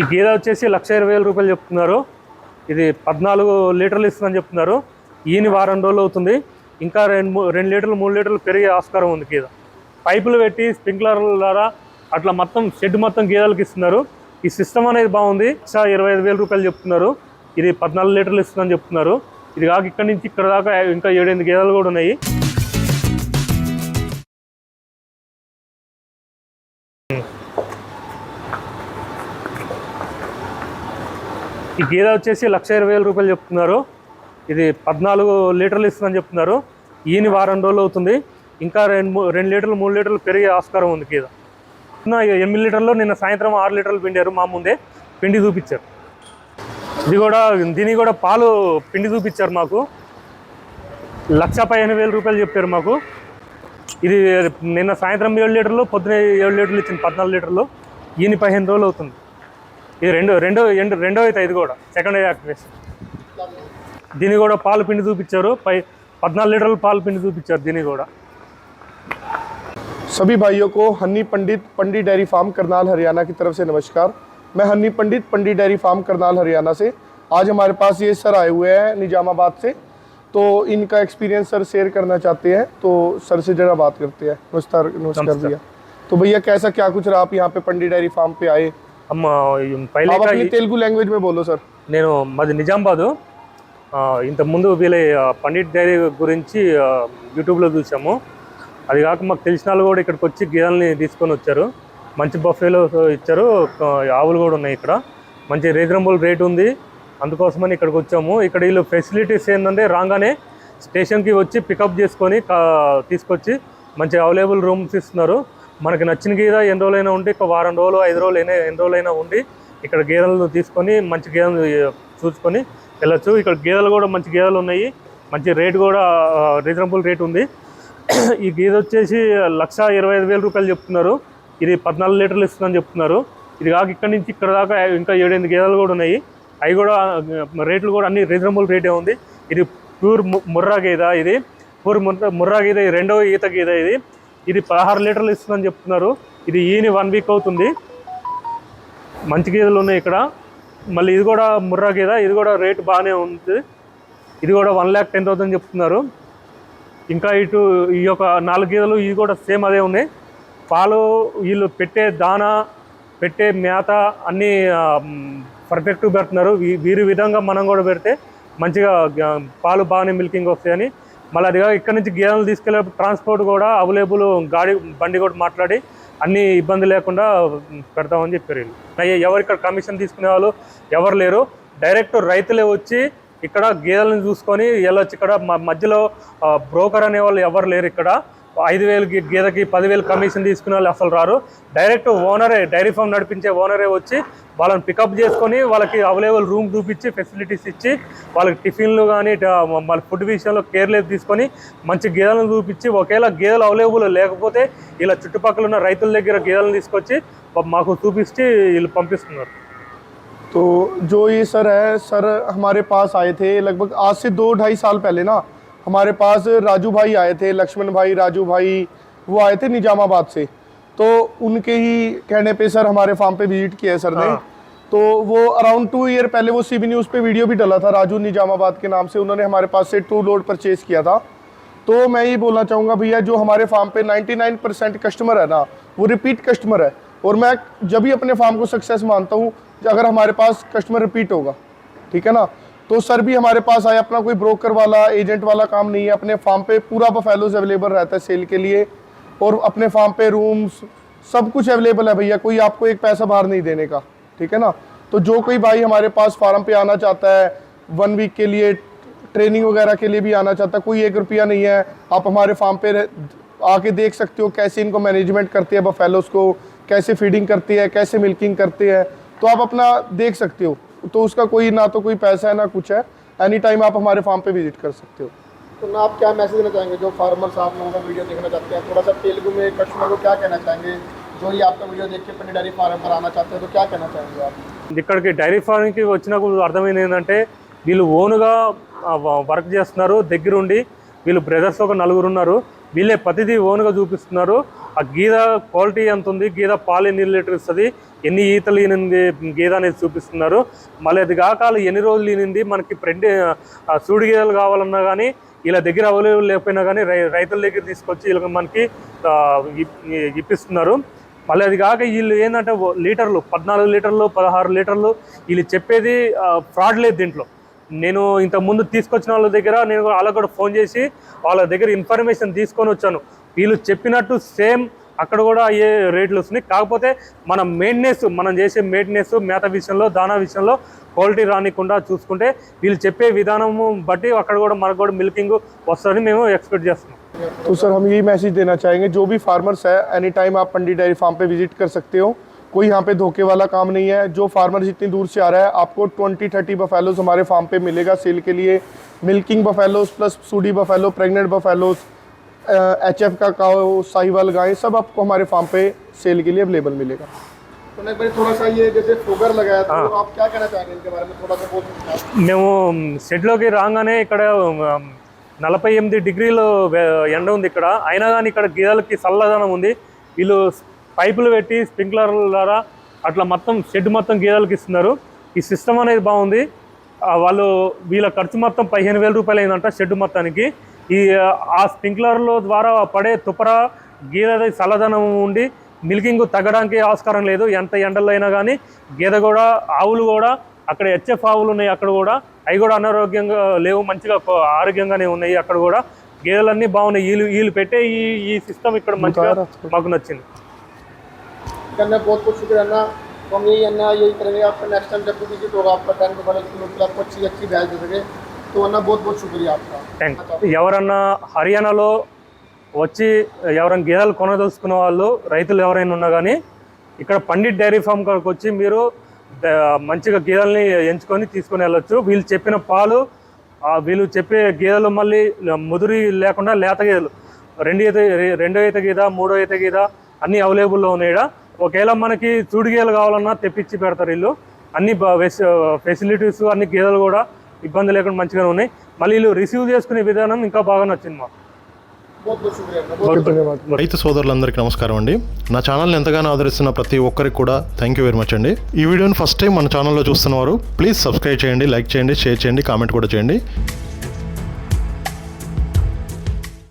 ఈ గేదె వచ్చేసి లక్ష ఇరవై వేల రూపాయలు చెప్తున్నారు. ఇది పద్నాలుగు లీటర్లు ఇస్తుందని చెప్తున్నారు. ఈయన వారం రోజులు అవుతుంది. ఇంకా రెండు మూ- రెండు లీటర్లు మూడు లీటర్లు పెరిగే ఆస్కారం ఉంది గేదె పైపులు పెట్టి స్ప్రింక్లర్ల ద్వారా అట్లా మొత్తం షెడ్ మొత్తం గేదెలకు ఇస్తున్నారు. ఈ సిస్టమ్ అనేది బాగుంది. లక్ష ఇరవై ఐదు వేల రూపాయలు చెప్తున్నారు. ఇది పద్నాలుగు లీటర్లు ఇస్తుందని చెప్తున్నారు. ఇది కాక ఇక్కడ నుంచి ఇక్కడ దాకా ఇంకా ఏడెనిమిది గేదెలు కూడా ఉన్నాయి. ఈ గేదె వచ్చేసి లక్ష ఇరవై వేల రూపాయలు చెప్తున్నారు. ఇది పద్నాలుగు లీటర్లు ఇస్తుందని చెప్తున్నారు. ఈయన వారం రోజులు అవుతుంది. ఇంకా రెండు మూ- రెండు లీటర్లు మూడు లీటర్లు పెరిగే ఆస్కారం ఉంది గేదె ఎనిమిది లీటర్లు నిన్న సాయంత్రం ఆరు లీటర్లు పిండారు. మా ముందే పిండి చూపించారు. ఇది కూడా దీనికి కూడా పాలు పిండి చూపించారు మాకు. లక్ష పదిహేను వేల రూపాయలు చెప్పారు మాకు. ఇది నిన్న సాయంత్రం ఏడు లీటర్లు పొద్దున ఏడు లీటర్లు ఇచ్చింది పద్నాలుగు లీటర్లు. ఈయన పదిహేను రోజులు అవుతుంది. ఇది రెండో రెండో ఎండు రెండో అయితే ఇది కూడా సెకండ్ యాక్టివేషన్ దీని కూడా పాలు పిండి చూపించారు పై పద్నాలుగు లీటర్లు పాలు పిండి చూపించారు దీని కూడా सभी भाइयों को हन्नी पंडित पंडित डेयरी फार्म करनाल हरियाणा की तरफ से नमस्कार मैं हन्नी पंडित पंडित डेयरी फार्म करनाल हरियाणा से आज हमारे पास ये सर आए हुए हैं निजामाबाद से तो इनका एक्सपीरियंस सर शेयर करना चाहते हैं तो सर से जरा बात करते हैं नमस्कार नमस्कार नमस्कार। भैया तो भैया कैसा क्या कुछ रहा आप यहाँ पे पंडित डेयरी फार्म पे आए అమ్మ ఈ పైలే आप अपनी तेलुगु लैंग्वेज में बोलो सर నేను మాది నిజామాబాదు ఆ, ఇంతకుముందు వీళ్ళ ఆ, పండిట్ డైరీ గురించి ఆ, యూట్యూబ్లో చూసాము అది కాక మాకు తెలిసిన వాళ్ళు కూడా ఇక్కడికి వచ్చి గేదెల్ని తీసుకొని వచ్చారు మంచి బఫేలో ఇచ్చారు ఆ, ఆవులు కూడా ఉన్నాయి ఇక్కడ మంచి రీజనబుల్ రేట్ ఉంది అందుకోసమని ఇక్కడికి వచ్చాము ఇక్కడ వీళ్ళు ఫెసిలిటీస్ ఏంటంటే రాగానే స్టేషన్కి వచ్చి పికప్ చేసుకొని కా- తీసుకొచ్చి మంచి అవైలబుల్ రూమ్స్ ఇస్తున్నారు మనకి నచ్చిన గీద ఎన్ని రోజులైనా ఉండి ఒక వారం రోజులు ఐదు రోజులు అయినా ఎన్ని రోజులైనా ఉండి ఇక్కడ గేదెలను తీసుకొని మంచి గేదెలు చూసుకొని వెళ్ళచ్చు. ఇక్కడ గేదెలు కూడా మంచి గేదెలు ఉన్నాయి. మంచి రేట్ కూడా రీజనబుల్ రేట్ ఉంది. ఈ గేదె వచ్చేసి లక్ష ఇరవై ఐదు వేల రూపాయలు చెప్తున్నారు. ఇది పద్నాలుగు లీటర్లు ఇస్తుందని చెప్తున్నారు. ఇది కాక ఇక్కడ నుంచి ఇక్కడ దాకా ఇంకా ఏడెనిమిది గేదెలు కూడా ఉన్నాయి. అవి కూడా రేట్లు కూడా అన్ని రీజనబుల్ రేటే ఉంది. ఇది ప్యూర్ ము- ముర్రా గేద ఇది. ప్యూర్ ముర్రా ముర్రా గేదె రెండవ ఈత గేదె ఇది. ఇది పదహారు లీటర్లు ఇస్తుందని చెప్తున్నారు. ఇది ఈని వన్ వీక్ అవుతుంది. మంచి గేదెలు ఉన్నాయి ఇక్కడ. మళ్ళీ ఇది కూడా ముర్రా గేదె ఇది కూడా రేట్ బాగానే ఉంది. ఇది కూడా వన్ ల్యాక్ టెన్ థౌసండ్ చెప్తున్నారు. ఇంకా ఇటు ఈ యొక్క నాలుగు గేదెలు ఇవి కూడా సేమ్ అదే ఉన్నాయి. పాలు వీళ్ళు పెట్టే దానా పెట్టే మేత అన్నీ పర్ఫెక్ట్గా పెడుతున్నారు. వీరి విధంగా మనం కూడా పెడితే మంచిగా పాలు బాగానే మిల్కింగ్ వస్తాయని మళ్ళీ అదిగా ఇక్కడ నుంచి గేదెలు తీసుకెళ్ళే ట్రాన్స్పోర్ట్ కూడా అవైలబుల్ గాడి బండి కూడా మాట్లాడి అన్ని ఇబ్బంది లేకుండా పెడతామని చెప్పారు వీళ్ళు. ఎవరు ఇక్కడ కమిషన్ తీసుకునే వాళ్ళు ఎవరు లేరు. డైరెక్ట్ రైతులే వచ్చి ఇక్కడ గేదెలను చూసుకొని వెళ్ళొచ్చు ఇక్కడ మధ్యలో బ్రోకర్ అనే వాళ్ళు ఎవరు లేరు ఇక్కడ. ఐదు వేలు గే- గేదెకి పదివేలు కమిషన్ తీసుకునే వాళ్ళు అసలు రారు డైరెక్ట్ ఓనరే డైరీ ఫామ్ నడిపించే ఓనరే వచ్చి వాళ్ళని పికప్ చేసుకొని వాళ్ళకి అవైలబుల్ రూమ్ చూపించి ఫెసిలిటీస్ ఇచ్చి వాళ్ళకి టిఫిన్లు కానీ మళ్ళీ ఫుడ్ విషయంలో కేర్లెస్ తీసుకొని మంచి గేదెలను చూపించి ఒకవేళ గేదెలు అవైలబుల్ లేకపోతే ఇలా చుట్టుపక్కల ఉన్న రైతుల దగ్గర గేదెలను తీసుకొచ్చి మాకు చూపించి వీళ్ళు పంపిస్తున్నారు तो जो ये सर है सर हमारे पास आए थे लगभग आज से दो ढाई साल पहले ना हमारे पास राजू भाई आए थे लक्ष्मण भाई राजू भाई वो आए थे निजामाबाद से। तो उनके ही कहने पे सर हमारे फार्म पे विज़िट किया है सर ने। हाँ। तो वो अराउंड टू ईयर पहले वो सीबी न्यूज़ पे वीडियो भी डाला था राजू निजामाबाद के नाम से। उन्होंने हमारे पास से टू लोड परचेज किया था। तो मैं ये बोलना चाहूँगा भैया जो हमारे फार्म पे 99 परसेंट कस्टमर है ना वो रिपीट कस्टमर है। और मैं जब भी अपने फार्म को सक्सेस मानता हूँ अगर हमारे पास कस्टमर रिपीट होगा ठीक है ना? तो सर भी हमारे पास आए, अपना कोई ब्रोकर वाला एजेंट वाला काम नहीं है, अपने फार्म पे पूरा बफेलोज अवेलेबल रहता है सेल के लिए, और अपने फार्म पे रूम्स सब कुछ अवेलेबल है भैया, कोई आपको एक पैसा बाहर नहीं देने का, ठीक है ना? तो जो कोई भाई हमारे पास फार्म पे आना चाहता है वन वीक के लिए ट्रेनिंग वगैरह के लिए भी आना चाहता है, कोई एक रुपया नहीं है, आप हमारे फार्म पे आके देख सकते हो कैसे इनको मैनेजमेंट करते हैं बफेलोस को, कैसे फीडिंग करती है, कैसे मिल्किंग करते हैं तो आप अपना देख सकते हो। तो उसका कोई ना तो कोई पैसा है ना कुछ है एनी टाइम आप हमारे फार्म पे विजिट कर सकते हो तो ना आप क्या मैसेज देना चाहेंगे जो फार्मर्स आप लोगों का वीडियो देखना चाहते हैं थोड़ा सा तेलुगु में कस्टमर को क्या कहना चाहेंगे जो ये आपका वीडियो देख के अपनी डेयरी फार्म पर आना चाहते हैं तो क्या कहना चाहेंगे आप ఇక్కడికి డైరీ ఫార్మింగ్కి వచ్చినప్పుడు అర్థమైంది ఏంటంటే వీళ్ళు ఓన్గా వర్క్ చేస్తున్నారు దగ్గరుండి వీళ్ళు బ్రదర్స్ ఒక నలుగురు ఉన్నారు. వీళ్ళే ప్రతిదీ ఓన్గా చూపిస్తున్నారు. ఆ గీద క్వాలిటీ ఎంత ఉంది? గీద పాలు ఎన్ని లీటర్ ఇస్తుంది? ఎన్ని ఈతలు ఈనింది? గీద అనేది చూపిస్తున్నారు. మళ్ళీ అది కాక ఎన్ని రోజులు ఈనింది? మనకి ప్రెంట్ సూడి గీదలు కావాలన్నా కానీ వీళ్ళ దగ్గర అవైలబుల్ లేకపోయినా కానీ రై రైతుల దగ్గర తీసుకొచ్చి వీళ్ళకి మనకి ఇప్పిస్తున్నారు. మళ్ళీ అది కాక వీళ్ళు ఏంటంటే లీటర్లు పద్నాలుగు లీటర్లు పదహారు లీటర్లు వీళ్ళు చెప్పేది ఫ్రాడ్ లేదు దీంట్లో. నేను ఇంత ముందు తీసుకొచ్చిన వాళ్ళ దగ్గర నేను వాళ్ళకి కూడా ఫోన్ చేసి వాళ్ళ దగ్గర ఇన్ఫర్మేషన్ తీసుకొని వచ్చాను వీళ్ళు చెప్పినట్టు సేమ్ అక్కడ కూడా అయ్యే రేట్లు వస్తున్నాయి కాకపోతే మన మెయింటెనెన్స్ మనం చేసే మెయింటెనెన్స్ మేత విషయంలో దానా విషయంలో క్వాలిటీ రానికుండా చూసుకుంటే వీళ్ళు చెప్పే విధానము బట్టి అక్కడ కూడా మనకు కూడా మిల్కింగ్ వస్తుందని మేము ఎక్స్పెక్ట్ చేస్తున్నాం तो सर हम यही मैसेज देना चाहेंगे जो भी फार्मर्स है एनी टाइम आप पंडित डेयरी फार्म पे विजिट कर सकते हो कोई यहाँ पे धोखे वाला काम नहीं है जो फार्मर इतनी दूर से आ रहा है आपको 20 30 बफेलोज हमारे फार्म पे मिलेगा सेल के लिए milking buffaloes plus सूडी buffalo pregnant buffaloes H F का काओ साहिवाल गाय सब आपको हमारे फार्म पे सेल के लिए अवेलेबल मिलेगा तो नहीं भाई थोड़ा सा ये जैसे शुगर लगाया तो आप क्या कहना चाहेंगे इनके बारे में थोड़ा सा बोल सकते हैं आप? మేము షెడ్లోకి రాగానే ఇక్కడ ఉమ్, నలభై ఎనిమిది డిగ్రీలు వే- ఎండ ఉంది ఇక్కడ అయినా కానీ ఇక్కడ గీదలకి చల్లదనం ఉంది వీళ్ళు పైపులు పెట్టి స్ప్రింక్లర్ ద్వారా అట్లా మొత్తం షెడ్ మొత్తం గీదలకి ఇస్తున్నారు. ఈ సిస్టమ్ అనేది బాగుంది. వాళ్ళు వీళ్ళ ఖర్చు మొత్తం పదిహేను వేల రూపాయలు అయిందంట షెడ్ మొత్తానికి. ఈ ఆ స్ప్రింక్లర్ల ద్వారా పడే తుపర గీద చల్లదనం ఉండి మిల్కింగ్ తగ్గడానికి ఆస్కారం లేదు. ఎంత ఎండల్లో అయినా కానీ గీద కూడా ఆవులు కూడా అక్కడ హెచ్ఎఫ్ ఆవులు ఉన్నాయి అక్కడ కూడా. అవి కూడా అనారోగ్యంగా లేవు మంచిగా ఆరోగ్యంగానే ఉన్నాయి అక్కడ కూడా. గేదెలన్నీ బాగున్నాయి. వీళ్ళు వీళ్ళు పెట్టే ఈ ఈ సిస్టమ్ ఇక్కడ మంచిగా మాకు నచ్చింది. करना बहुत बहुत शुक्रिया अन्ना तो हम यही अन्ना यही करेंगे आपका नेक्स्ट टाइम जब भी विजिट होगा आपका टाइम तो बड़े किलो की आपको अच्छी अच्छी भैंस दे सके तो अन्ना बहुत बहुत शुक्रिया आपका థ్యాంక్ ఎవరన్నా హర్యానాలో వచ్చి ఎవరైనా గేదెలు కొనదలుచుకున్న వాళ్ళు రైతులు ఎవరైనా ఉన్నా కానీ ఇక్కడ పండిట్ డైరీ ఫామ్ కాడికి వచ్చి మీరు ద- మంచిగా గేదెల్ని ఎంచుకొని తీసుకొని వెళ్ళొచ్చు వీళ్ళు చెప్పిన పాలు ఆ వీళ్ళు చెప్పే గేదెలు మళ్ళీ ముదురి లేకుండా లేత గేదెలు రెండు ఈత రెండో ఈత గీద మూడో ఈత గీద అన్నీ అవైలబుల్లో ఉన్నాయి ఈడ. ఒకవేళ మనకి చూడిగేలు కావాలన్నా తెప్పించి పెడతారు వీళ్ళు అన్ని ఫెసిలిటీస్ అన్ని గేదెలు కూడా ఇబ్బంది లేకుండా మంచిగానే ఉన్నాయి. మళ్ళీ వీళ్ళు రిసీవ్ చేసుకునే విధానం ఇంకా బాగా నచ్చింది మాకు. రైతు సోదరులందరికీ నమస్కారం అండి. నా ఛానల్ని ఎంతగానో ఆదరిస్తున్న ప్రతి ఒక్కరికి కూడా థ్యాంక్ యూ వెరీ మచ్ అండి. ఈ వీడియోని ఫస్ట్ టైం మన ఛానల్లో చూస్తున్నవారు ప్లీజ్ సబ్స్క్రైబ్ చేయండి లైక్ చేయండి షేర్ చేయండి కామెంట్ కూడా చేయండి.